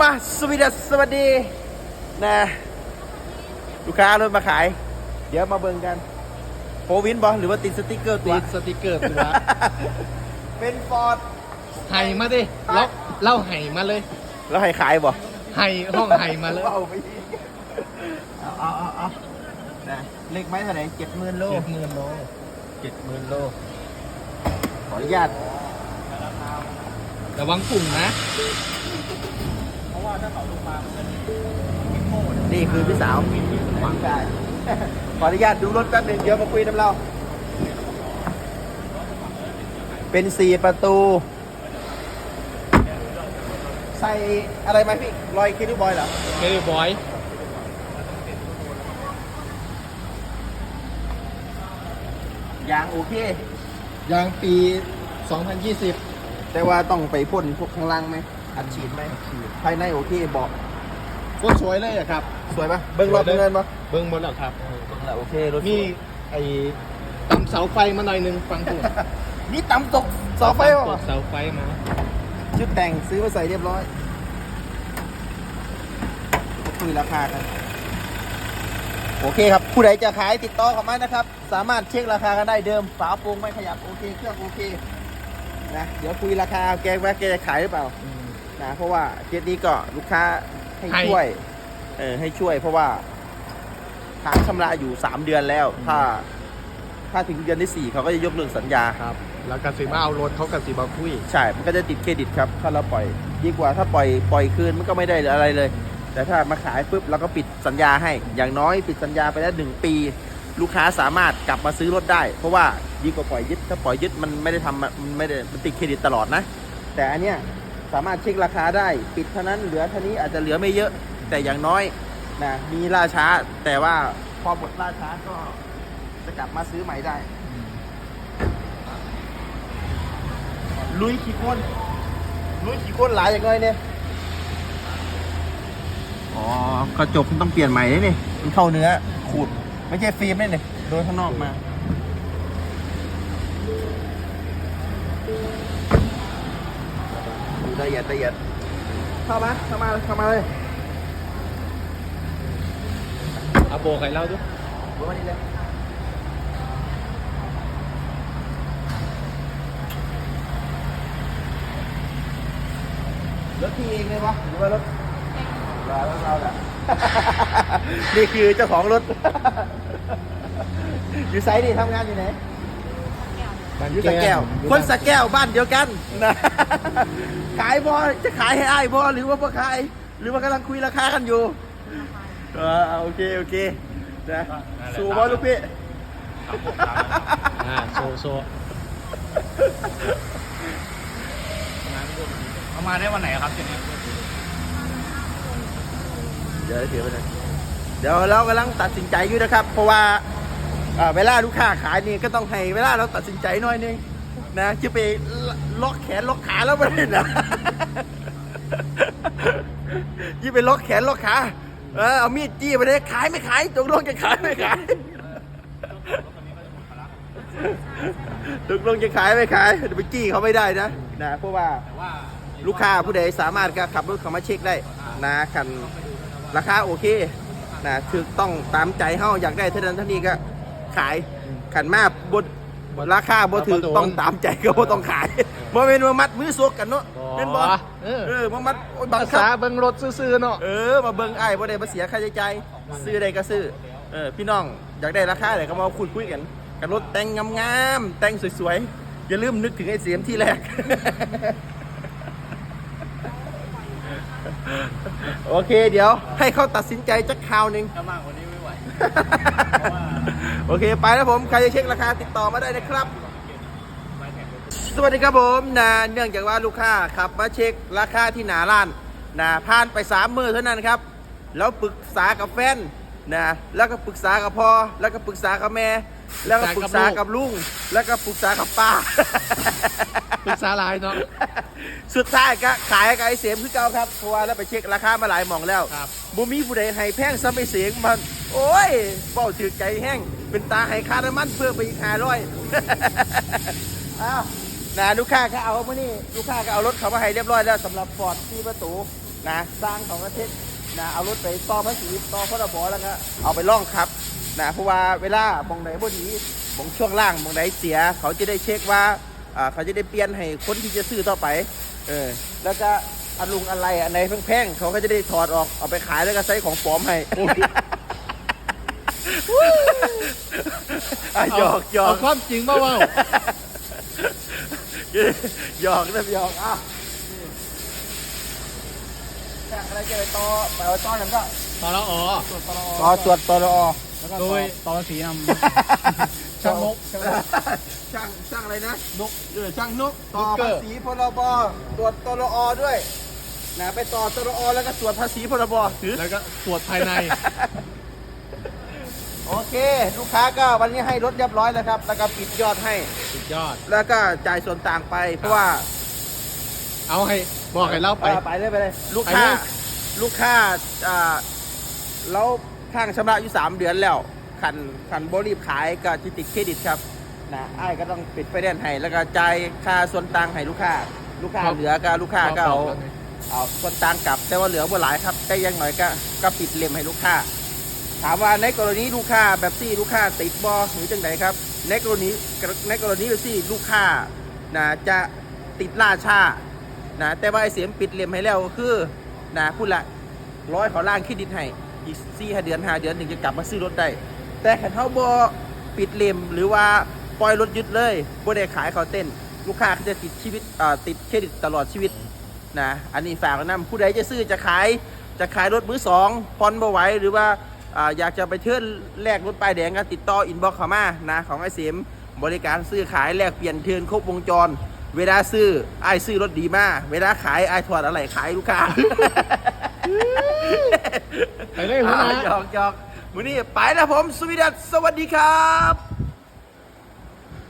มาสวีดัสสวัสดีนะลูกค้ารถมาขาย เดี๋ยวมาเบิ่งกันโฟวินบอหรือว่าติดสติกเกอร์ตัติว ดสติกเกอร์ตัวเป็นฟอร์ดไห่มาดิเล่าเล่าไห่มาเลยแล้วให้ขายบ่ไห่ห้องไห่มาเลยเอาไปอีกเอาเอาเอาเอานะเล็กไหมเท่าไหร่เจ็ดหมื่นโลเจ็ดหมื่นโลเจ็ดหมื่นโลขออนุญาตระวังปุ่งนะ นี่คือพี่สาวหวังได้ขออนุญาตดูรถแป๊บหนึงเดี๋ยวมาคุยน้ำเรา เป็นสี่ประตู ใส่อะไรไหมพี่รอยคิดดูบอยเหรอ เกย์บอยยางโอเค ยางปี 2020 แต่ว่าต้องไปพ่นพวกข้างล่างไหม อัดฉีดไหมภายในโอเคบอกโคตรสวยเลยอะครับ สวยปะเบิ้งรอบเบิ้งเงินปะเบิ้งหมดแล้วครับเบิ้งแล้วโอเครถมีไอ้ตำเสาไฟมาหน่อยหนึงฟังถูกนี่ต่ำตกเสาไฟตวะกเสาไฟมาชุดแต่งซื้อมาใส่เรียบร้อยคุยราคากันโอเคครับ ผู้ใดจะขายติดต่อเข้ามานะครับ สามารถเช็คราคากันได้เดิมฝาโปรงไม่ขยับโอเค เครื่องโอเคนะเดี๋ยวคุยราคาแกว่าแกจะขายหรือเปล่า นะเพราะว่าเคสนี้ก็ลูกค้าให้ให้ ช่วยเออให้ช่วย เพราะว่าค้างชำระอยู่3เดือนแล้ว ถ้า ถ้าถึงเดือนที่4เขาก็จะยกเลิกสัญญา ครับ แล้วกสิมาเอารถเขากสิมาคุย ใช่ มันก็จะติดเครดิตครับ ถ้าเราปล่อย ดีกว่าถ้าปล่อย ปล่อยคืนมันก็ไม่ได้อะไรเลย แต่ถ้ามาขายปุ๊บเราก็ปิดสัญญาให้ อย่างน้อยปิดสัญญาไปแล้วหนึ่งปี ลูกค้าสามารถกลับมาซื้อรถได้ เพราะว่าดีกว่าปล่อยยึด ถ้าปล่อยยึดมันไม่ได้ทำมันไม่ได้ มันติดเครดิตตลอดนะ แต่อันเนี้ย สามารถเช็คราคาได้ ปิดเท่านั้นเหลือเท่านี้อาจจะเหลือไม่เยอะ แต่อย่างน้อยนะมีล่าช้า แต่ว่าพอหมดล่าช้าก็จะกลับมาซื้อใหม่ได้ ลุยขี้ก้นลุยขี้ก้นหลายอย่างไรเนี่ยอ๋อกระจกมันต้องเปลี่ยนใหม่เลยนี่มันเข้าเนื้อขูด ไม่ใช่ฟิล์มนี่นี่โดนข้างนอกมา ละเอียดละเอียดเข้ามาเข้ามาเข้ามาเลยเอาโบกให้เราดูดูมานี่เลยรถพี่เองเลยวะหรือว่ารถเรารถเราแหละนี่คือเจ้าของรถ อยู่ไซนี่ทำงานอยู่ไหน อยู่สระแก้ว คนสระแก้วบ้านเดียวกันนะขายบอจะขายให้อ้ายบอหรือว่าบ่ขายหรือว่ากำลังคุยราคากันอยู่เออเอาโอเคโอเคนะสู้บอลูกพี่อ่าโซโซเอามาได้วันไหนครับเจนนี่เดี๋ยวถือไปหน่อยเดี๋ยวเรากำลังตัดสินใจอยู่นะครับ เพราะว่าอ่า เวลาลูกค้าขายนี่ก็ต้องให้เวลาเราตัดสินใจหน่อยนึงนะจะไปล็อกแขนล็อกขาแล้วไม่ได้นะยี่ไปล็อกแขนล็อกขาเออเอามีดจี้ไปเลยขายไม่ขายตกลงจะขายไม่ขายตกลงจะขายไม่ขายเดี๋ยวไปจี้เขาไม่ได้นะนะเพราะว่าลูกค้าผู้ใดสามารถขับรถเขามาเช็คได้นะคันราคาโอเคนะถูกต้องตามใจเฮาอยากได้เท่านั้นเท่านี้ก็ ขายขันมาบนราคาบ่ถือต้องตามใจก็บ่ต้องขายบ่เป็นว่ามัดมือซกกันเนาะเป็นบ่เออเออมามัดโอ้ยบัภางคัษาบเบิ้งรถซื่อๆเนาะเออมาเบิ่งไอ้ายบ่ได้มาเสียค่าใช้จ่ายซื้อได้ก็ซื้อเออพี่น้องอยากได้ราคาไหนก็มาคุยคุยกันกันรถแต่งงามๆแต่งสวยๆอย่าลืมนึกถึงไอ้เสียมที่แรกโอเคเดี๋ยวให้เขาตัดสินใจจักคราวหนึ่งถ้ามากกว่านี้ไม่ไหว โอเคไปแล้วผมใครจะเช็คราคาติดต่อมาได้นะครับ สวัสดีครับผมนะเนื่องจากว่าลูกค้าขับมาเช็คราคาที่หนาร้านนะผ่านไปสามมือเท่านั้นครับแล้วปรึกษากับแฟนนะแล้วก็ปรึกษากับพ่อแล้วก็ปรึกษากับแม่ แล้วก็ปรึกษากับลุงแล้วก็ปรึกษากับป้าปรึกษาหลายเนาะสุดท้ายก็ขายกับไอ้เสียมคือเก่าครับเพราะว่าแล้วไปเช็คราคามาหลายหม่องแล้วครับบ่มีผู้ใดให้แพงซ้ำไอ้เสียงมัน โอ้ยเบ้าถือใจแห้ง เป็นตาให้คาน้ำมันเพิ่มไปอีกห้าร้อยอ้าวนะลูกค้าก็เอามานี่ลูกค้าก็เอารถเขามาให้เรียบร้อยแล้วสำหรับฟอร์ดที่ประตูนะสร้างของประเทศนะเอารถไปต่อภาษีต่อพรบแล้วก็เอาไปล่องครับนะเพราะว่าเวลาบองไหนพอดีบองช่วงล่างบองไหนเสีย เขาจะได้เช็คว่าอ่าเขาจะได้เปลี่ยนให้คนที่จะซื้อต่อไปเออแล้วก็อันลุงอะไรอันไหนแพงๆเขาก็จะได้ถอดออกเอาไปขายแล้วก็ใช้ของปลอมให้ อะหยอกหยอเอากความจริงมาเว่าหยอกนะหยอกอะนี่ช่างอะไรจะไปต่อไปเอาต้อนนั้นก็ตอนเราอ๋อต่อตรวจตรอโดยตอนสีนำช่างนกช่างช่างอะไรนะนกเออช่างนกต่อนุกเกอภาร์ษีพรบตรวจตรอด้วยนะไปต่อตรอแล้วก็ตรวจภาษีพรบถือแล้วก็ตรวจภายใน โอเค ลูกค้าก็วันนี้ให้รถเรียบร้อยแล้วครับ แล้วก็ปิดยอดให้ สุดยอด แล้วก็จ่ายส่วนต่างไป เพราะว่าเอาให้บอกให้เล่าไปออไปเลยไปเลย ลูกค้า ไปเลย ลูกค้าอ่าเราข้างชำระอยู่3เดือนแล้วคันคันบรีบขายก็จะติดเครดิตครับนะไอ้ายก็ต้องปิดไฟแนนซ์ให้แล้วก็จ่ายค่าส่วนต่างให้ลูกค้า ลูกค้าเหลือก็ลูกค้าก็เอา เอาส่วนต่างกลับแต่ว่าเหลือบ่หลายครับแต่อยังหน่อยก็ก็ปิดเล่มให้ลูกค้า ถามว่าในกรณีลูกค้าแบบที่ลูกค้าติดบอหรือจังไดครับในกรณีในกรณีแบบที่ลูกค้านะจะติดล่าชานะแต่ว่าไอเสียมปิดเล่มให้แล้วก็คือนะพูดละร้อยขาล่างครดิตให้อีกสี่ห้าเดือนห้าเดือนถึงจะกลับมาซื้อรถได้ แต่ขันเท้าบอปิดเล่มหรือว่าปล่อยรถยึดเลยบ่ได้ขายเขาเต้น ลูกค้าเขาจะติดชีวิตติดเครดิตตลอดชีวิตนะอันนี้ฝากไว้นะผู้ใดจะซื้อจะขายจะขายรถมือสองผ่อนบ่ไหวหรือว่า อ่าอยากจะไปเทื่อนแลกรถป้ายแดงก็ติดต่ออินบ็อกเข้ามานะของไอเสียมบริการซื้อขายแลกเปลี่ยนเทือนครบวงจร เวลาซื้อไอายซื้อรถดีมากเวลาขายไอายถอดอะไรขายลูกค้าไปเลยหัวหน้าอ่าหยอกหยอกมือนี้ไปแล้วผมสวีดัสสวัสดีครับ